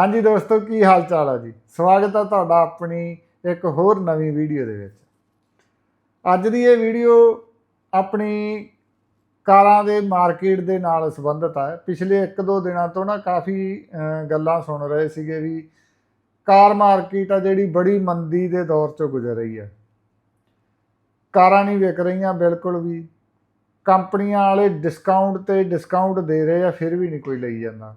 ਹਾਂਜੀ ਦੋਸਤੋ, ਕੀ ਹਾਲ ਚਾਲ ਆ ਜੀ? ਸਵਾਗਤ ਆ ਤੁਹਾਡਾ ਆਪਣੀ ਇੱਕ ਹੋਰ ਨਵੀਂ ਵੀਡੀਓ ਦੇ ਵਿੱਚ। ਅੱਜ ਦੀ ਇਹ ਵੀਡੀਓ ਆਪਣੀ ਕਾਰਾਂ ਦੇ ਮਾਰਕੀਟ ਦੇ ਨਾਲ ਸੰਬੰਧਿਤ ਹੈ ਪਿਛਲੇ 1-2 ਦਿਨਾਂ ਤੋਂ ਨਾ ਕਾਫੀ ਗੱਲਾਂ ਸੁਣ ਰਹੇ ਸੀਗੇ ਵੀ ਕਾਰ ਮਾਰਕੀਟ ਆ ਜਿਹੜੀ ਬੜੀ ਮੰਦੀ ਦੇ ਦੌਰ ਚੋਂ ਗੁਜ਼ਰ ਰਹੀ ਹੈ ਕਾਰਾਂ ਨਹੀਂ ਵਿਕ ਰਹੀਆਂ ਬਿਲਕੁਲ ਵੀ। ਕੰਪਨੀਆਂ ਵਾਲੇ ਡਿਸਕਾਊਂਟ ਤੇ ਡਿਸਕਾਊਂਟ ਦੇ ਰਹੇ ਆ, ਫਿਰ ਵੀ ਨਹੀਂ ਕੋਈ ਲਈ ਜਾਂਦਾ।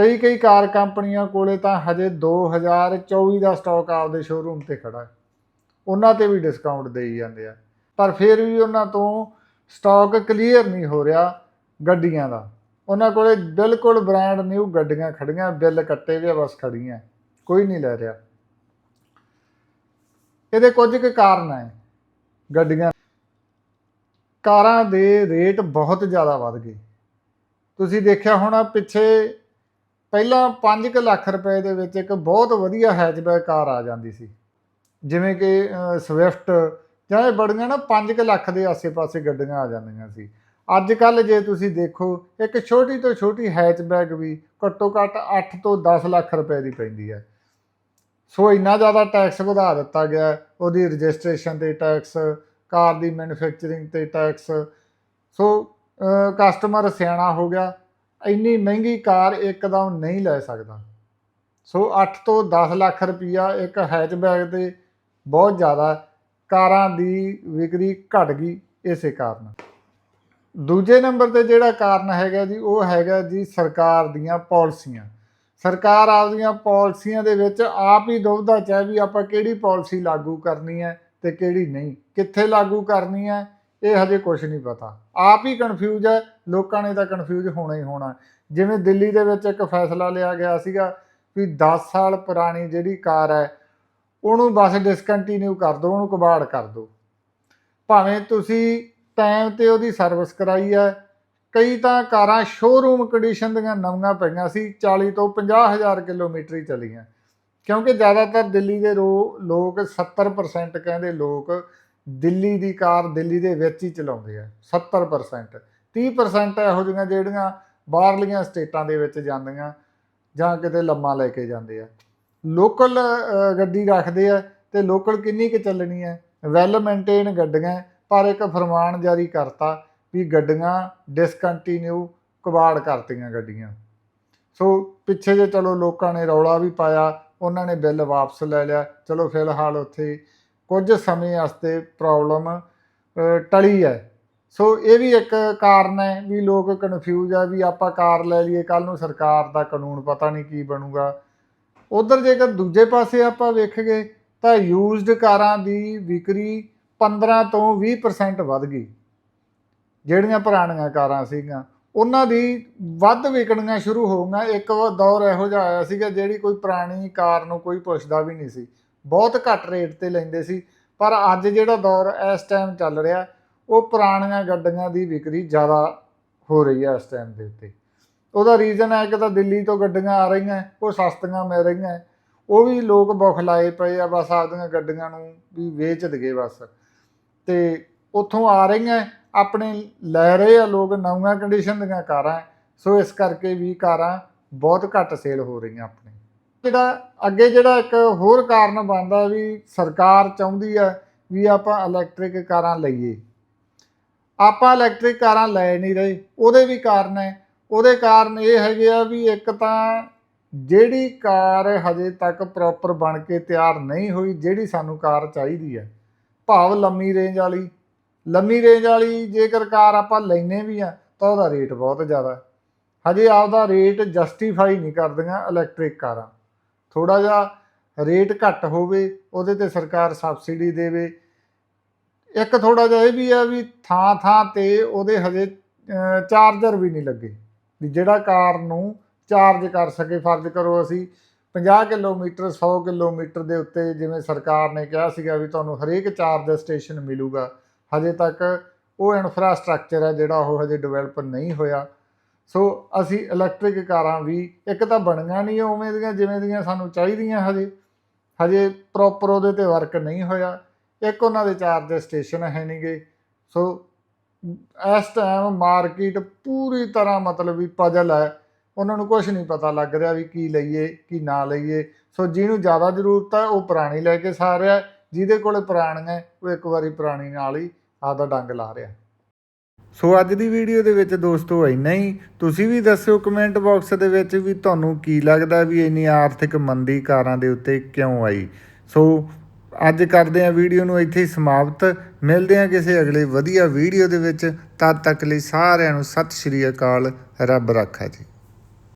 ਕਈ ਕਈ ਕਾਰ ਕੰਪਨੀਆਂ ਕੋਲੇ ਤਾਂ ਹਜੇ 2024 ਦਾ ਸਟਾਕ ਆਪਦੇ ਸ਼ੋਰੂਮ ਤੇ ਖੜਾ ਹੈ। ਉਹਨਾਂ ਤੇ ਵੀ ਡਿਸਕਾਊਂਟ ਦੇਈ ਜਾਂਦੇ ਆ। ਪਰ ਫਿਰ ਵੀ ਉਹਨਾਂ ਤੋਂ ਸਟਾਕ ਕਲੀਅਰ ਨਹੀਂ ਹੋ ਰਿਹਾ ਗੱਡੀਆਂ ਦਾ। ਉਹਨਾਂ ਕੋਲੇ ਬਿਲਕੁਲ ਬ੍ਰਾਂਡ ਨਿਊ ਗੱਡੀਆਂ ਖੜੀਆਂ ਬਿੱਲ ਕੱਟੇ ਵੀ ਆ, ਬਸ ਖੜੀਆਂ ਕੋਈ ਨਹੀਂ ਲੈ ਰਿਹਾ। ਇਹਦੇ ਕੁਝ ਕੁ ਕਾਰਨ ਹੈ ਗੱਡੀਆਂ। ਕਾਰਾਂ ਦੇ ਰੇਟ ਬਹੁਤ ਜ਼ਿਆਦਾ ਵੱਧ ਗਏ। ਤੁਸੀਂ ਦੇਖਿਆ ਹੋਣਾ ਪਿੱਛੇ ਪਹਿਲਾਂ 5 ਲੱਖ ਰੁਪਏ ਦੇ ਵਿੱਚ ਇੱਕ ਬਹੁਤ ਵਧੀਆ ਹੈਚਬੈਕ ਕਾਰ ਆ ਜਾਂਦੀ ਸੀ। ਜਿਵੇਂ ਕਿ ਸਵਿਫਟ ਜਾਂ ਇਹ ਬੜੀਆਂ ਨਾ 5 ਲੱਖ ਦੇ ਆਸੇ-ਪਾਸੇ ਗੱਡੀਆਂ ਆ ਜਾਂਦੀਆਂ ਸੀ। ਅੱਜ ਕੱਲ ਜੇ ਤੁਸੀਂ ਦੇਖੋ, ਇੱਕ ਛੋਟੀ ਤੋਂ ਛੋਟੀ ਹੈਚਬੈਕ ਵੀ ਘੱਟੋ ਘੱਟ 8 ਤੋਂ 10 ਲੱਖ ਰੁਪਏ ਦੀ ਪੈਂਦੀ ਹੈ। ਸੋ ਇੰਨਾ ਜ਼ਿਆਦਾ ਟੈਕਸ ਵਧਾ ਦਿੱਤਾ ਗਿਆ ਉਹਦੀ ਰਜਿਸਟ੍ਰੇਸ਼ਨ ਤੇ ਟੈਕਸ ਕਾਰ ਦੀ ਮੈਨੂਫੈਕਚਰਿੰਗ ਤੇ ਟੈਕਸ ਸੋ ਕਸਟਮਰ ਸਿਆਣਾ ਹੋ ਗਿਆ। ਇੰਨੀ ਮਹਿੰਗੀ ਕਾਰ ਇੱਕਦਮ ਨਹੀਂ ਲੈ ਸਕਦਾ। ਸੋ 8 ਤੋਂ 10 ਲੱਖ ਰੁਪਈਆ ਇੱਕ ਹੈਚਬੈਕ ਤੇ ਬਹੁਤ ਜ਼ਿਆਦਾ ਕਾਰਾਂ ਦੀ ਵਿਕਰੀ ਘਟ ਗਈ ਇਸੇ ਕਾਰਨ। ਦੂਜੇ ਨੰਬਰ ਤੇ ਜਿਹੜਾ ਕਾਰਨ ਹੈਗਾ ਜੀ, ਉਹ ਹੈਗਾ ਜੀ ਸਰਕਾਰ ਦੀਆਂ ਪਾਲਿਸੀਆਂ। ਸਰਕਾਰ ਆਪਦੀਆਂ ਪਾਲਿਸੀਆਂ ਦੇ ਵਿੱਚ ਆਪ ਹੀ ਦੁਬਦਾ ਚਾਹੇ ਵੀ ਆਪਾਂ ਕਿਹੜੀ ਪਾਲਿਸੀ ਲਾਗੂ ਕਰਨੀ ਹੈ ਤੇ ਕਿਹੜੀ ਨਹੀਂ। ਕਿੱਥੇ ਲਾਗੂ ਕਰਨੀ ਹੈ? ਇਹ ਹਜੇ ਕੁਝ ਨਹੀਂ ਪਤਾ। ਆਪ ਹੀ ਕਨਫਿਊਜ਼ ਹੈ, ਲੋਕਾਂ ਨੇ ਤਾਂ ਕਨਫਿਊਜ਼ ਹੋਣਾ ਹੀ ਹੋਣਾ। ਜਿਵੇਂ ਦਿੱਲੀ ਦੇ ਵਿੱਚ ਇੱਕ ਫੈਸਲਾ ਲਿਆ ਗਿਆ ਸੀਗਾ ਵੀ 10 ਸਾਲ ਪੁਰਾਣੀ ਜਿਹੜੀ ਕਾਰ ਹੈ, ਉਹਨੂੰ ਬਸ ਡਿਸਕੰਟੀਨਿਊ ਕਰ ਦਿਓ, ਉਹਨੂੰ ਕਬਾੜ ਕਰ ਦਿਓ। ਭਾਵੇਂ ਤੁਸੀਂ ਟਾਈਮ ਤੇ ਉਹਦੀ ਸਰਵਿਸ ਕਰਾਈ ਹੈ, ਕਈ ਤਾਂ ਕਾਰਾਂ ਸ਼ੋਰੂਮ ਕੰਡੀਸ਼ਨ ਦੀਆਂ ਨਵੀਆਂ ਪਈਆਂ ਸੀ 40 ਤੋਂ 50000 ਕਿਲੋਮੀਟਰ ਹੀ ਚਲੀਆਂ। ਕਿਉਂਕਿ ਜ਼ਿਆਦਾਤਰ ਦਿੱਲੀ ਦੇ ਰੋ- ਲੋਕ 70% ਕਹਿੰਦੇ ਲੋਕ ਦਿੱਲੀ ਦੀ ਕਾਰ ਦਿੱਲੀ ਦੇ ਵਿੱਚ ਹੀ ਚਲਾਉਂਦੇ ਆ 70% 30% ਇਹੋ ਜਿਹੀਆਂ ਜਿਹੜੀਆਂ ਬਾਹਰਲੀਆਂ ਸਟੇਟਾਂ ਦੇ ਵਿੱਚ ਜਾਂਦੀਆਂ ਜਾਂ ਕਿਤੇ ਲੰਮਾ ਲੈ ਕੇ ਜਾਂਦੇ ਆ। ਲੋਕਲ ਗੱਡੀ ਰੱਖਦੇ ਆ ਤੇ ਲੋਕਲ ਕਿੰਨੀ ਕੁ ਚੱਲਣੀ ਹੈ ਵੈਲ ਮੇਨਟੇਨ ਗੱਡੀਆਂ ਪਰ ਇੱਕ ਫਰਮਾਨ ਜਾਰੀ ਕਰਤਾ ਵੀ ਗੱਡੀਆਂ ਡਿਸਕੰਟੀਨਿਊ ਕਬਾੜ ਕਰਤੀਆਂ ਗੱਡੀਆਂ। ਸੋ ਪਿੱਛੇ ਜੇ ਚਲੋ ਲੋਕਾਂ ਨੇ ਰੌਲਾ ਵੀ ਪਾਇਆ, ਉਹਨਾਂ ਨੇ ਬਿੱਲ ਵਾਪਸ ਲੈ ਲਿਆ, ਚਲੋ ਫਿਲਹਾਲ ਉੱਥੇ ਕੁਝ ਸਮੇਂ ਵਾਸਤੇ ਪ੍ਰੋਬਲਮ ਟਲੀ ਹੈ। ਸੋ ਇਹ ਵੀ ਇੱਕ ਕਾਰਨ ਹੈ ਵੀ ਲੋਕ ਕਨਫਿਊਜ਼ ਆ ਵੀ ਆਪਾਂ ਕਾਰ ਲੈ ਲਈਏ ਕੱਲ ਨੂੰ ਸਰਕਾਰ ਦਾ ਕਾਨੂੰਨ ਪਤਾ ਨਹੀਂ ਕੀ ਬਣੂਗਾ। ਉਧਰ ਜੇਕਰ ਦੂਜੇ ਪਾਸੇ ਆਪਾਂ ਵੇਖੀਏ, ਤਾਂ ਯੂਜ਼ਡ ਕਾਰਾਂ ਦੀ ਵਿਕਰੀ 15 ਤੋਂ 20% ਵੱਧ ਗਈ। ਜਿਹੜੀਆਂ ਪੁਰਾਣੀਆਂ ਕਾਰਾਂ ਸੀਗੀਆਂ, ਉਹਨਾਂ ਦੀ ਵੱਧ ਵਿਕਣੀਆਂ ਸ਼ੁਰੂ ਹੋ ਗਈਆਂ ਇੱਕ ਦੌਰ ਇਹੋ ਜਿਹਾ ਆਇਆ ਸੀਗਾ, ਜਿਹੜੀ ਕੋਈ ਪੁਰਾਣੀ ਕਾਰ ਨੂੰ ਕੋਈ ਪੁੱਛਦਾ ਵੀ ਨਹੀਂ ਸੀ। ਬਹੁਤ ਘੱਟ ਰੇਟ ਤੇ ਲੈਂਦੇ ਸੀ, ਪਰ ਅੱਜ ਜਿਹੜਾ ਦੌਰ ਇਸ ਟਾਈਮ ਚੱਲ ਰਿਹਾ, ਉਹ ਪੁਰਾਣੀਆਂ ਗੱਡੀਆਂ ਦੀ ਵਿਕਰੀ ਜ਼ਿਆਦਾ ਹੋ ਰਹੀ ਹੈ ਇਸ ਟਾਈਮ ਦੇ ਉੱਤੇ। ਉਹਦਾ ਰੀਜ਼ਨ ਹੈ ਕਿ ਤਾਂ ਦਿੱਲੀ ਤੋਂ ਗੱਡੀਆਂ ਆ ਰਹੀਆਂ, ਉਹ ਸਸਤੀਆਂ ਮਿਲ ਰਹੀਆਂ, ਉਹ ਵੀ ਲੋਕ ਬੁਖਲਾਏ ਪਏ ਆ, ਬਸ ਆਪਦੀਆਂ ਗੱਡੀਆਂ ਨੂੰ ਵੀ ਵੇਚ ਦਗੇ ਬਸ। ਤੇ ਉੱਥੋਂ ਆ ਰਹੀਆਂ, ਆਪਣੇ ਲੈ ਰਹੇ ਆ ਲੋਕ ਨਵੀਆਂ ਕੰਡੀਸ਼ਨ ਦੀਆਂ ਕਾਰਾਂ, ਸੋ ਇਸ ਕਰਕੇ ਵੀ ਕਾਰਾਂ ਬਹੁਤ ਘੱਟ ਸੇਲ ਹੋ ਰਹੀਆਂ ਆਪਣੇ। ਜਿਹੜਾ ਅੱਗੇ ਜਿਹੜਾ ਇੱਕ ਹੋਰ ਕਾਰਨ ਬਣਦਾ ਵੀ ਸਰਕਾਰ ਚਾਹੁੰਦੀ ਆ ਵੀ ਆਪਾਂ ਇਲੈਕਟ੍ਰਿਕ ਕਾਰਾਂ ਲਈਏ। ਆਪਾਂ ਇਲੈਕਟ੍ਰਿਕ ਕਾਰਾਂ ਲੈ ਨਹੀਂ ਰਹੇ। ਉਹਦੇ ਵੀ ਕਾਰਨ ਹੈ। ਉਹਦੇ ਕਾਰਨ ਇਹ ਹੈਗੇ ਆ ਵੀ ਇੱਕ ਤਾਂ ਜਿਹੜੀ ਕਾਰ ਹਜੇ ਤੱਕ ਪ੍ਰੋਪਰ ਬਣ ਕੇ ਤਿਆਰ ਨਹੀਂ ਹੋਈ, ਜਿਹੜੀ ਸਾਨੂੰ ਕਾਰ ਚਾਹੀਦੀ ਹੈ, ਭਾਵ ਲੰਮੀ ਰੇਂਜ ਵਾਲੀ। ਲੰਮੀ ਰੇਂਜ ਵਾਲੀ ਜੇਕਰ ਕਾਰ ਆਪਾਂ ਲੈਨੇ ਵੀ ਆ, ਤਾਂ ਉਹਦਾ ਰੇਟ ਬਹੁਤ ਜ਼ਿਆਦਾ। ਹਜੇ ਆਪਦਾ ਰੇਟ ਜਸਟੀਫਾਈ ਨਹੀਂ ਕਰਦੀਆਂ ਇਲੈਕਟ੍ਰਿਕ ਕਾਰਾਂ। ਥੋੜਾ ਜਿਹਾ ਰੇਟ ਘੱਟ ਹੋਵੇ, ਉਹਦੇ ਤੇ ਸਰਕਾਰ ਸਬਸਿਡੀ ਦੇਵੇ। ਇੱਕ ਥੋੜਾ ਜਿਹਾ ਇਹ ਵੀ ਆ ਵੀ ਥਾਂ ਥਾਂ ਤੇ ਉਹਦੇ ਹਜੇ ਚਾਰਜਰ ਵੀ ਨਹੀਂ ਲੱਗੇ। ਵੀ ਜਿਹੜਾ ਕਾਰ ਨੂੰ ਚਾਰਜ ਕਰ ਸਕੇ, ਫਰਜ਼ ਕਰੋ ਅਸੀਂ 50 ਕਿਲੋਮੀਟਰ 100 ਕਿਲੋਮੀਟਰ ਦੇ ਉੱਤੇ ਜਿਵੇਂ ਸਰਕਾਰ ਨੇ ਕਿਹਾ ਸੀਗਾ ਵੀ ਤੁਹਾਨੂੰ ਹਰੇਕ ਚਾਰਜ ਸਟੇਸ਼ਨ ਮਿਲੂਗਾ, ਹਜੇ ਤੱਕ ਉਹ ਇਨਫਰਾਸਟ੍ਰਕਚਰ ਹੈ ਜਿਹੜਾ ਉਹ ਹਜੇ ਡਿਵੈਲਪ ਨਹੀਂ ਹੋਇਆ। ਸੋ ਅਸੀਂ ਇਲੈਕਟ੍ਰਿਕ ਕਾਰਾਂ ਵੀ ਇੱਕ ਤਾਂ ਬਣੀਆਂ ਨਹੀਂ ਉਵੇਂ ਦੀਆਂ ਜਿਵੇਂ ਦੀਆਂ ਸਾਨੂੰ ਚਾਹੀਦੀਆਂ ਹਜੇ ਹਜੇ ਪ੍ਰੋਪਰ ਉਹਦੇ ਤੇ ਵਰਕ ਨਹੀਂ ਹੋਇਆ। ਇੱਕ ਉਹਨਾਂ ਦੇ ਚਾਰਜ ਸਟੇਸ਼ਨ ਹੈ ਨਹੀਂਗੇ ਸੋ ਇਸ ਟਾਈਮ ਮਾਰਕੀਟ ਪੂਰੀ ਤਰ੍ਹਾਂ ਮਤਲਬ ਵੀ ਪਜਲ ਹੈ। ਉਹਨਾਂ ਨੂੰ ਕੁਝ ਨਹੀਂ ਪਤਾ ਲੱਗ ਰਿਹਾ ਵੀ ਕੀ ਲਈਏ ਕੀ ਨਾ ਲਈਏ। ਸੋ ਜਿਹਨੂੰ ਜ਼ਿਆਦਾ ਜ਼ਰੂਰਤ ਹੈ ਉਹ ਪੁਰਾਣੀ ਲੈ ਕੇ ਸਾਰਿਆ ਜਿਹਦੇ ਕੋਲੇ ਪੁਰਾਣੀਆਂ ਹੈ, ਉਹ ਇੱਕ ਵਾਰੀ ਪੁਰਾਣੀ ਨਾਲ ਹੀ ਆਪਦਾ ਡੰਗ ਲਾ ਰਿਹਾ ਸੋ ਅੱਜ ਦੀ ਵੀਡੀਓ ਦੇ ਵਿੱਚ ਦੋਸਤੋ ਇੰਨਾ ਹੀ। ਤੁਸੀਂ ਵੀ ਦੱਸਿਓ ਕਮੈਂਟ ਬਾਕਸ ਦੇ ਵਿੱਚ ਵੀ ਤੁਹਾਨੂੰ ਕੀ ਲੱਗਦਾ ਵੀ ਇੰਨੀ ਆਰਥਿਕ ਮੰਦੀ ਕਾਰਾਂ ਦੇ ਉੱਤੇ ਕਿਉਂ ਆਈ। ਸੋ ਅੱਜ ਕਰਦੇ ਹਾਂ ਵੀਡੀਓ ਨੂੰ ਇੱਥੇ ਹੀ ਸਮਾਪਤ। ਮਿਲਦੇ ਹਾਂ ਕਿਸੇ ਅਗਲੇ ਵਧੀਆ ਵੀਡੀਓ ਦੇ ਵਿੱਚ। ਤਦ ਤੱਕ ਲਈ ਸਾਰਿਆਂ ਨੂੰ ਸਤਿ ਸ਼੍ਰੀ ਅਕਾਲ। ਰੱਬ ਰਾਖਾ ਜੀ।